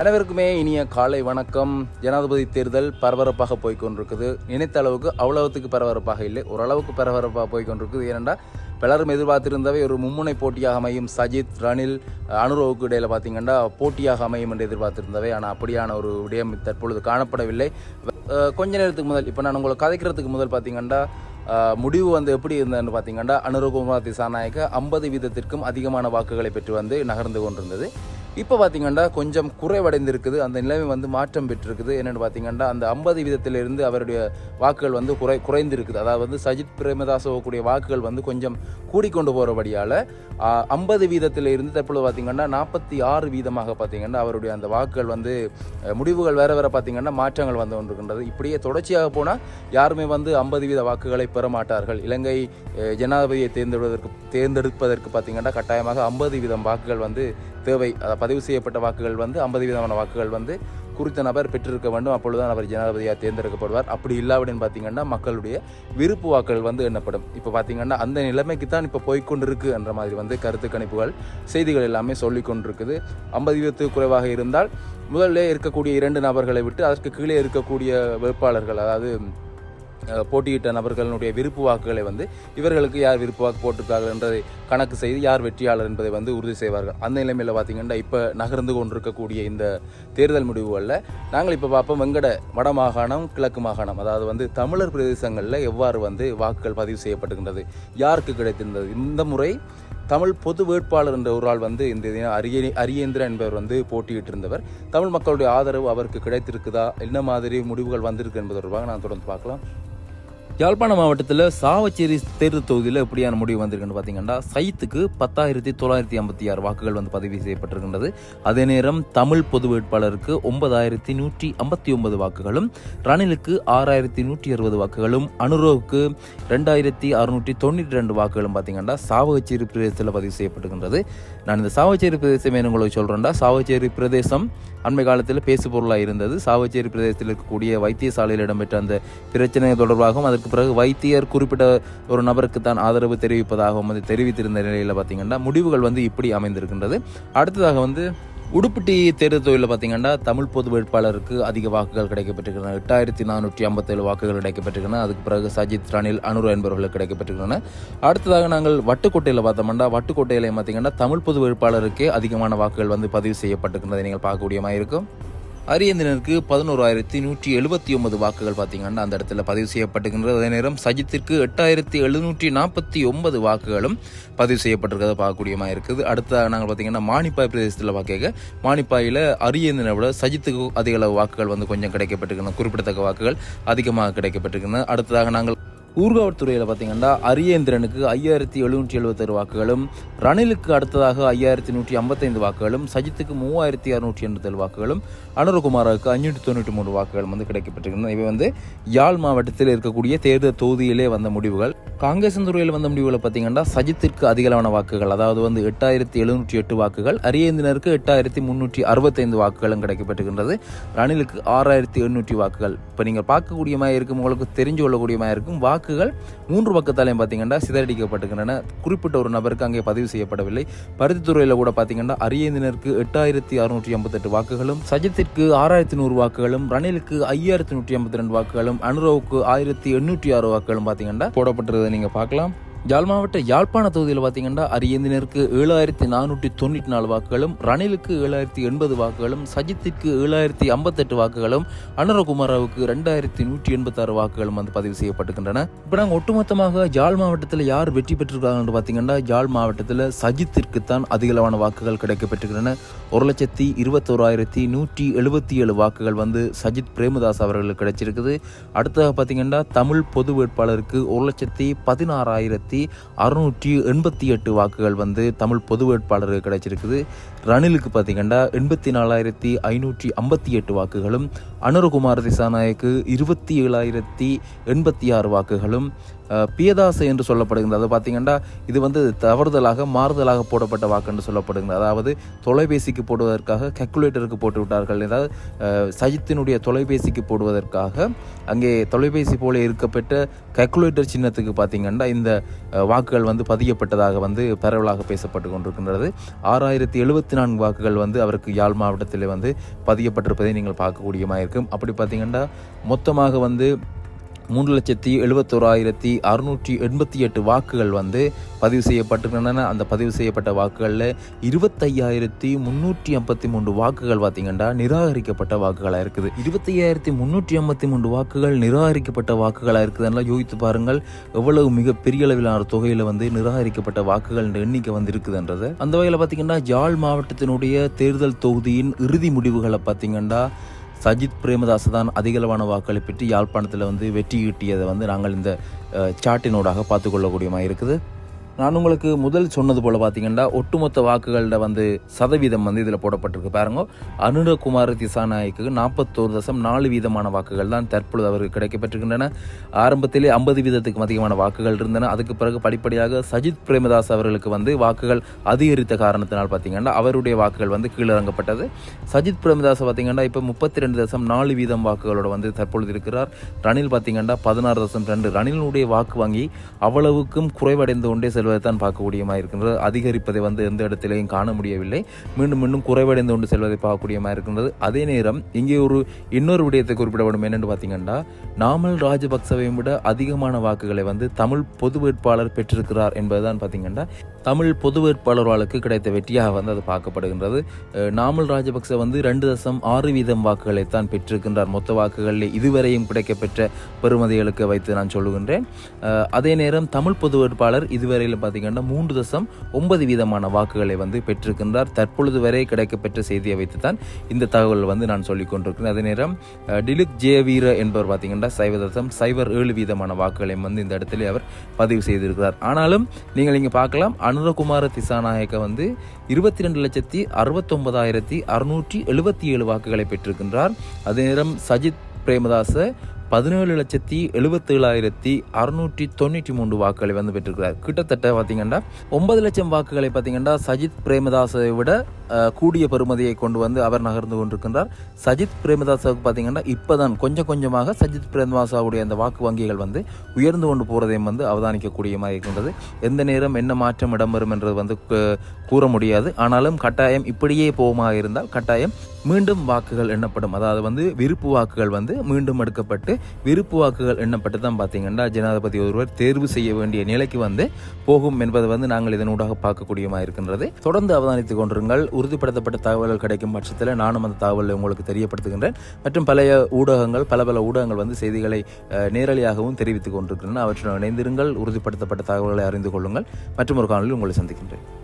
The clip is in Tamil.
அனைவருக்குமே இனிய காலை வணக்கம். ஜனாதிபதி தேர்தல் பரபரப்பாக போய்கொண்டிருக்குது நினைத்த அளவுக்கு அவ்வளவுத்துக்கு பரபரப்பாக இல்லை. ஓரளவுக்கு பரபரப்பாக போய்கொண்டிருக்குது ஏனென்றால் ஏனென்றா பலரும் எதிர்பார்த்திருந்தவை ஒரு மும்முனை போட்டியாக அமையும் சஜித் ரணில் அனுரோவுக்கு இடையில் பார்த்தீங்கன்னா போட்டியாக அமையும் என்று எதிர்பார்த்திருந்தவை. ஆனால் அப்படியான ஒரு விடயம் தற்பொழுது காணப்படவில்லை. கொஞ்ச நேரத்துக்கு முதல் இப்போ நான் உங்களை கதைக்கிறதுக்கு முதல் பார்த்தீங்கன்னா முடிவு வந்து எப்படி இருந்ததுன்னு பார்த்தீங்கன்னா அனுரகுமார் திசாநாயக்க ஐம்பது வீதத்திற்கும் அதிகமான வாக்குகளை பெற்று வந்து நகர்ந்து கொண்டிருந்தது. இப்போ பார்த்திங்கன்னா கொஞ்சம் குறைவடைந்திருக்குது. அந்த நிலைமை வந்து மாற்றம் பெற்றிருக்குது. என்னென்னு பார்த்தீங்கன்னா அந்த ஐம்பது வீதத்திலிருந்து அவருடைய வாக்குகள் வந்து குறை குறைந்திருக்குது. அதாவது வந்து சஜித் பிரேமதாசோவுக்குடைய வாக்குகள் வந்து கொஞ்சம் கூடிக்கொண்டு போகிறபடியால் ஐம்பது வீதத்தில் இருந்து தற்பொழுது பார்த்திங்கன்னா நாற்பத்தி ஆறு வீதமாக பார்த்தீங்கன்னா அவருடைய அந்த வாக்குகள் வந்து முடிவுகள் வேறு வேறு பார்த்தீங்கன்னா மாற்றங்கள் வந்து கொண்டிருக்கின்றது. இப்படியே தொடர்ச்சியாக போனால் யாருமே வந்து ஐம்பது வீத வாக்குகளை பெற மாட்டார்கள். இலங்கை ஜனாதிபதியை தேர்ந்தெடுப்பதற்கு தேர்ந்தெடுப்பதற்கு பார்த்திங்கன்னா கட்டாயமாக ஐம்பது வீதம் வாக்குகள் வந்து தேவை அதாவது பதிவு செய்யப்பட்ட வாக்குகள் வந்து ஐம்பது வீதமான வாக்குகள் வந்து குறித்த நபர் பெற்றிருக்க வேண்டும். அப்பொழுதுதான் அவர் ஜனாதிபதியாக தேர்ந்தெடுக்கப்படுவார். அப்படி இல்லாவிடன் பார்த்தீங்கன்னா மக்களுடைய விருப்பு வாக்குகள் வந்து எண்ணப்படும். இப்போ பார்த்தீங்கன்னா அந்த நிலைமைக்கு தான் இப்போ போய்கொண்டிருக்கு என்ற மாதிரி வந்து கருத்து கணிப்புகள் செய்திகள் எல்லாமே சொல்லிக்கொண்டிருக்குது ஐம்பது வீதத்துக்கு குறைவாக இருந்தால் முதல்ல இருக்கக்கூடிய இரண்டு நபர்களை விட்டு அதற்கு கீழே இருக்கக்கூடிய வேட்பாளர்கள் அதாவது போட்டியிட்ட நபர்களுடைய விருப்பு வாக்குகளை வந்து இவர்களுக்கு யார் விருப்பு வாக்கு போட்டிருக்கார்கள் என்றதை கணக்கு செய்து யார் வெற்றியாளர் என்பதை வந்து உறுதி செய்வார்கள். அந்த நிலைமையில் பார்த்தீங்கன்னா இப்போ நகர்ந்து கொண்டிருக்கக்கூடிய இந்த தேர்தல் முடிவுகளில் நாங்கள் இப்போ பார்ப்போம் வெங்கட வடமாகாணம் கிழக்கு மாகாணம் அதாவது வந்து தமிழர் பிரதேசங்களில் எவ்வாறு வந்து வாக்குகள் பதிவு செய்யப்பட்டுகின்றது யாருக்கு கிடைத்திருந்தது? இந்த முறை தமிழ் பொது வேட்பாளர் என்ற ஒரு ஆள் வந்து இந்த அரிய அரியேந்திரன் என்பவர் வந்து போட்டியிட்டு இருந்தவர் தமிழ் மக்களுடைய ஆதரவு அவருக்கு கிடைத்திருக்குதா? என்ன மாதிரி முடிவுகள் வந்திருக்கு என்பது தொடர்பாக நான் தொடர்ந்து பார்க்கலாம். யாழ்ப்பாண மாவட்டத்தில் சாவச்சேரி தேர்தல் தொகுதியில் எப்படியான முடிவு வந்திருக்குன்னு பார்த்தீங்கன்னா சைத்துக்கு பத்தாயிரத்தி தொள்ளாயிரத்தி ஐம்பத்தி ஆறு வாக்குகள் வந்து பதிவு செய்யப்பட்டிருக்கின்றது. அதே நேரம் தமிழ் பொது வேட்பாளருக்கு ஒன்பதாயிரத்தி நூற்றி ஐம்பத்தி ஒன்பது வாக்குகளும் ரணிலுக்கு ஆறாயிரத்தி நூற்றி அறுபது வாக்குகளும் அனுரோவுக்கு ரெண்டாயிரத்தி அறுநூற்றி தொண்ணூற்றி ரெண்டு வாக்குகளும் பார்த்தீங்கன்னா சாவகச்சேரி பிரதேசத்தில் பதிவு செய்யப்பட்டிருக்கின்றது. நான் இந்த சாவச்சேரி பிரதேசம் என்ன உங்களுக்கு சொல்கிறேன்டா சாவச்சேரி பிரதேசம் அண்மை காலத்தில் பேசு பொருளாக இருந்தது. சாவச்சேரி பிரதேசத்தில் இருக்கக்கூடிய வைத்தியசாலையில் இடம்பெற்ற அந்த பிரச்சனை தொடர்பாகவும் அதற்கு பிறகு வைத்தியர் குறிப்பிட்ட ஒரு நபருக்கு தான் ஆதரவு தெரிவிப்பதாகவும் வந்து தெரிவித்திருந்த நிலையில் பார்த்தீங்கன்னா முடிவுகள் வந்து இப்படி அமைந்திருக்கின்றது. அடுத்ததாக வந்து உடுப்பட்டி தேர்தல் தொகுதியில் பார்த்தீங்கன்னா தமிழ் பொது வேட்பாளருக்கு அதிக வாக்குகள் கிடைக்கப்பட்டிருக்கின்றன. எட்டாயிரத்தி நானூற்றி ஐம்பத்தேழு வாக்குகள் கிடைக்கப்பட்டிருக்கின்றன. அதுக்கு பிறகு சஜித் ரணில் அனுர் என்பவர்களுக்கு கிடைக்கப்பட்டிருக்கின்றன. அடுத்ததாக நாங்கள் வட்டுக்கோட்டையில் பார்த்தோம்னா வட்டுக்கோட்டையில் பார்த்தீங்கன்னா தமிழ் பொது வேட்பாளருக்கே அதிகமான வாக்குகள் வந்து பதிவு செய்யப்பட்டிருக்கின்றதை நீங்கள் பார்க்கக்கூடிய மாதிரி இருக்கும். அரியந்திரனுக்கு பதினோராயிரத்தி நூற்றி எழுபத்தி ஒன்பது வாக்குகள் பார்த்தீங்கன்னா அந்த இடத்துல பதிவு செய்யப்பட்டுகின்றது அதே நேரம் சஜித்திற்கு எட்டாயிரத்தி எழுநூற்றி நாற்பத்தி ஒன்பது வாக்குகளும் பதிவு செய்யப்பட்டிருக்கிறத பார்க்கக்கூடியமா இருக்குது. அடுத்ததாக நாங்கள் பார்த்தீங்கன்னா மானிப்பாய் பிரதேசத்தில் பார்க்க மானிப்பாயில் அரியந்திரனை விட சஜித்துக்கு அதிக அளவு வாக்குகள் வந்து கொஞ்சம் கிடைக்கப்பட்டிருக்கின்றன. குறிப்பிடத்தக்க வாக்குகள் அதிகமாக கிடைக்கப்பட்டிருக்கின்றன. அடுத்ததாக நாங்கள் ஊர்காவல்துறையில் பார்த்தீங்கன்னா அரியேந்திரனுக்கு ஐயாயிரத்தி எழுநூற்றி எழுபத்தாறு வாக்குகளும் ரணிலுக்கு அடுத்ததாக ஐயாயிரத்தி நூற்றி ஐம்பத்தைந்து வாக்குகளும் சஜித்துக்கு மூவாயிரத்தி அறுநூற்றி எண்பத்தேழு வாக்குகளும் அனுரகுமாராவுக்கு அஞ்சூற்றி தொண்ணூற்றி மூணு வாக்குகள் வந்து கிடைக்கப்பட்டிருக்கின்றன. இவை வந்து யாழ் மாவட்டத்தில் இருக்கக்கூடிய தேர்தல் தொகுதியிலே வந்த முடிவுகள். காங்கிரஸ் துறையில் வந்த முடிவுகளை பார்த்தீங்கன்னா சஜித்திற்கு அதிகளவான வாக்குகள் அதாவது வந்து எட்டாயிரத்தி எழுநூற்றி எட்டு வாக்குகள் அரியந்தினருக்கு எட்டாயிரத்தி முன்னூற்றி அறுபத்தைந்து வாக்குகளும் கிடைக்கப்பட்டிருக்கின்றது. ரணிலுக்கு ஆறாயிரத்தி எண்ணூற்றி வாக்குகள். இப்போ நீங்கள் பார்க்கக்கூடிய மாதிரி இருக்கும் உங்களுக்கு தெரிஞ்சு கொள்ளக்கூடிய மாதிரி இருக்கும் வாக்குகள் மூன்று பக்கத்தாலையும் பார்த்தீங்கன்னா சிதறடிக்கப்பட்டிருக்கின்றன. குறிப்பிட்ட ஒரு நபருக்கு அங்கே பதிவு செய்யப்படவில்லை. பருத்தித்துறையில் கூட பார்த்தீங்கன்னா அரியந்தினருக்கு எட்டாயிரத்தி அறுநூற்றி ஐம்பத்தெட்டு வாக்குகளும் சஜித்திற்கு ஆறாயிரத்தி நூறு வாக்குகளும் ரணிலுக்கு ஐயாயிரத்தி நூற்றி ஐம்பத்தி ரெண்டு வாக்குகளும் அனுரோவுக்கு ஆயிரத்தி எண்ணூற்றி ஆறு வாக்குகளும் பார்த்தீங்கன்னா போடப்பட்டிருந்ததை நீங்கள் பார்க்கலாம். யாழ் மாவட்ட யாழ்ப்பாண தொகுதியில் பார்த்தீங்கன்னா அரியந்தினருக்கு ஏழாயிரத்தி நானூற்றி தொண்ணூற்றி நாலு வாக்குகளும் ரணிலுக்கு ஏழாயிரத்தி எண்பது வாக்குகளும் சஜித்திற்கு ஏழாயிரத்தி ஐம்பத்தெட்டு வாக்குகளும் அனுரகுமாராவுக்கு ரெண்டாயிரத்தி நூற்றி எண்பத்தாறு வாக்குகளும் வந்து பதிவு செய்யப்பட்டிருக்கின்றன. இப்போ நாங்கள் ஒட்டுமொத்தமாக யாழ் மாவட்டத்தில் யார் வெற்றி பெற்றிருக்காங்கன்னு பார்த்தீங்கன்னா யாழ் மாவட்டத்தில் சஜித்திற்கு தான் அதிகளவான வாக்குகள் கிடைக்கப்பட்டிருக்கின்றன ஒரு லட்சத்தி இருபத்தோராயிரத்தி நூற்றி எழுபத்தி ஏழு வாக்குகள் வந்து சஜித் பிரேமதாஸ் அவர்களுக்கு கிடைச்சிருக்குது. அடுத்ததாக பார்த்தீங்கன்னா தமிழ் பொது வேட்பாளருக்கு ஒரு லட்சத்தி பதினாறாயிரத்தி அறுநூற்றி எண்பத்தி எட்டு வாக்குகள் வந்து தமிழ் பொது வேட்பாளருக்கு கிடைச்சிருக்குது. ரணிலுக்கு பார்த்தீங்கன்னா எண்பத்தி நாலாயிரத்தி ஐநூற்றி ஐம்பத்தி எட்டு வாக்குகளும் அனுரகுமார் திசாநாயக்கு இருபத்தி ஏழாயிரத்தி எண்பத்தி ஆறு வாக்குகளும் பியதாசை என்று சொல்லப்படுகின்றது அது பார்த்தீங்கன்னா இது வந்து தவறுதலாக மாறுதலாக போடப்பட்ட வாக்கு என்று சொல்லப்படுகிறது அதாவது தொலைபேசிக்கு போடுவதற்காக கல்குலேட்டருக்கு போட்டு விட்டார்கள். ஏதாவது சஜித்தினுடைய தொலைபேசிக்கு போடுவதற்காக அங்கே தொலைபேசி போல இருக்கப்பட்ட கல்குலேட்டர் சின்னத்துக்கு பார்த்தீங்கன்னா இந்த வாக்குகள் வந்து பதியப்பட்டதாக வந்து பரவலாக பேசப்பட்டு கொண்டிருக்கின்றது. ஆறாயிரத்தி எழுபத்தி நான்கு வாக்குகள் வந்து அவருக்கு யாழ் மாவட்டத்தில் வந்து பதியப்பட்டிருப்பதை நீங்கள் பார்க்கக்கூடியமாக இருக்கும் அப்படி பார்த்தீங்கன்னா மொத்தமாக வந்து மூன்று லட்சத்தி எழுபத்தோராயிரத்தி அறுநூற்றி எண்பத்தி எட்டு வாக்குகள் வந்து பதிவு செய்யப்பட்டிருக்கின்றன. அந்த பதிவு செய்யப்பட்ட வாக்குகளில் இருபத்தையாயிரத்தி முந்நூற்றி ஐம்பத்தி மூன்று வாக்குகள் பார்த்தீங்கன்னா நிராகரிக்கப்பட்ட வாக்குகளாக இருக்குது. இருபத்தையாயிரத்தி முந்நூற்றி ஐம்பத்தி மூன்று வாக்குகள் நிராகரிக்கப்பட்ட வாக்குகளாக இருக்குதுன்னா யோசித்து பாருங்கள். எவ்வளவு மிக பெரிய அளவிலான தொகையில் வந்து நிராகரிக்கப்பட்ட வாக்குகள் எண்ணிக்கை வந்து இருக்குதுன்றது அந்த வகையில் பார்த்தீங்கன்னா ஜாழ் மாவட்டத்தினுடைய தேர்தல் தொகுதியின் இறுதி முடிவுகளை பார்த்தீங்கன்னா சஜித் பிரேமதாஸ் தான் அதிகளவான வாக்களை பெற்று யாழ்ப்பாணத்தில் வந்து வெற்றி ஈட்டியதை வந்து நாங்கள் இந்த சாட்டினோடாக பார்த்துக்கொள்ளக்கூடியமாக இருக்குது. நான் உங்களுக்கு முதல் சொன்னது போல் பார்த்தீங்கன்னா ஒட்டுமொத்த வாக்குகளில் வந்து சதவீதம் வந்து இதில் போடப்பட்டிருக்கு. பாருங்க அனுரகுமார் திசாநாயக்கு நாற்பத்தோரு தசம் நாலு வீதமான வாக்குகள் தான் தற்பொழுது அவருக்கு கிடைக்கப்பட்டிருக்கின்றன. ஆரம்பத்திலே ஐம்பது வீதத்துக்கும் அதிகமான வாக்குகள் இருந்தன. அதுக்கு பிறகு படிப்படியாக சஜித் பிரேமதாஸ் அவர்களுக்கு வந்து வாக்குகள் அதிகரித்த காரணத்தினால் பார்த்தீங்கன்னா அவருடைய வாக்குகள் வந்து கீழிறங்கப்பட்டது. சஜித் பிரேமதாஸ் பார்த்தீங்கன்னா இப்போ முப்பத்தி ரெண்டு தசம் நாலு வீதம் வாக்குகளோட வந்து தற்பொழுது இருக்கிறார். ரணில் பார்த்தீங்கன்னா பதினாறு தசம் ரெண்டு. ரணிலுடைய வாக்கு வாங்கி அவ்வளவுக்கும் குறைவடைந்து கொண்டே செல்வதை தான் பார்க்கக்கூடியமாக இருக்கின்றது அதிகரிப்பதை வந்து எந்த இடத்திலையும் காண முடியவில்லை மீண்டும் மீண்டும் குறைவடைந்து கொண்டு செல்வதை பார்க்கக்கூடியமாக இருக்கின்றது அதே நேரம் இங்கே ஒரு இன்னொரு விடயத்தை குறிப்பிடப்படும். என்னென்னு பார்த்தீங்கன்னா நாமல் ராஜபக்சவையும் விட அதிகமான வாக்குகளை வந்து தமிழ் பொது வேட்பாளர் பெற்றிருக்கிறார் என்பதுதான் பார்த்தீங்கன்னா தமிழ் பொது வேட்பாளர்களுக்கு கிடைத்த வெற்றியாக வந்து அது பார்க்கப்படுகின்றது. நாமல் ராஜபக்ச வந்து ரெண்டு தசம் ஆறு வீதம் வாக்குகளை தான் பெற்றிருக்கின்றார். மொத்த வாக்குகளில் இதுவரையும் கிடைக்கப்பெற்ற பெறுமதிகளுக்கு வைத்து நான் சொல்லுகின்றேன். அதே நேரம் தமிழ் பொது வேட்பாளர் இதுவரையில் பார்த்தீங்கன்னா மூன்று தசம் ஒன்பது வீதமான வாக்குகளை வந்து பெற்றிருக்கின்றார். தற்பொழுது வரை கிடைக்கப்பெற்ற செய்தியை வைத்து தான் இந்த தகவல் வந்து நான் சொல்லிக் கொண்டிருக்கிறேன். அதே நேரம் டிலிக் டிலிக் ஜெயவீர என்பவர் பார்த்தீங்கன்னா சைவ தசம் சைவர் ஏழு வீதமான வாக்குகளையும் வந்து இந்த இடத்துல அவர் பதிவு செய்திருக்கிறார். ஆனாலும் நீங்கள் இங்கே பார்க்கலாம் அனுரகுமார திசாநாயக்க வந்து இருபத்தி ரெண்டு லட்சத்தி அறுபத்தொன்பதாயிரத்தி அறுநூற்றி எழுபத்தி ஏழு வாக்குகளை பெற்றிருக்கின்றார். அதே நேரம் சஜித் பிரேமதாச பதினேழு லட்சத்தி எழுபத்தேழாயிரத்தி அறுநூற்றி தொண்ணூற்றி மூன்று வாக்குகளை வந்து பெற்றிருக்கிறார். கிட்டத்தட்ட பார்த்தீங்கன்னா ஒன்பது லட்சம் வாக்குகளை பார்த்தீங்கன்னா சஜித் பிரேமதாசை விட கூடிய பெறுமதியை கொண்டு வந்து அவர் நகர்ந்து கொண்டிருக்கின்றார். சஜித் பிரேமதாசாவுக்கு பார்த்தீங்கன்னா இப்போதான் கொஞ்சம் கொஞ்சமாக சஜித் பிரேமதாசாவுடைய அந்த வாக்கு வங்கிகள் வந்து உயர்ந்து கொண்டு போகிறதையும் வந்து அவதானிக்கக்கூடிய மாதிரி இருக்கின்றது. எந்த நேரம் என்ன மாற்றம் இடம்பெறும் என்றது வந்து கூற முடியாது. ஆனாலும் கட்டாயம் இப்படியே போமாக இருந்தால் கட்டாயம் மீண்டும் வாக்குகள் எண்ணப்படும். அதாவது வந்து விருப்பு வாக்குகள் வந்து மீண்டும் எடுக்கப்பட்டு விருப்பு வாக்குகள் எண்ணப்பட்டு தான் பார்த்தீங்கன்னா ஜனாதிபதி ஒருவர் தேர்வு செய்ய வேண்டிய நிலைக்கு வந்து போகும் என்பதை வந்து நாங்கள் இதனூடாக பார்க்கக்கூடியமாக இருக்கின்றது. தொடர்ந்து அவதானித்துக் கொண்டிருங்கள். உறுதிப்படுத்தப்பட்ட தகவல்கள் கிடைக்கும் பட்சத்தில் நானும் அந்த தகவலை உங்களுக்கு தெரியப்படுத்துகின்றேன். மற்றும் பழைய ஊடகங்கள் பல பல ஊடகங்கள் வந்து செய்திகளை அஹ், நேரலையாகவும் தெரிவித்துக் கொண்டிருக்கின்றன. அவற்றுடன் இணைந்திருங்கள். உறுதிப்படுத்தப்பட்ட தகவல்களை அறிந்து கொள்ளுங்கள். மற்றும் ஒரு காணொலி உங்களை சந்திக்கின்றேன்.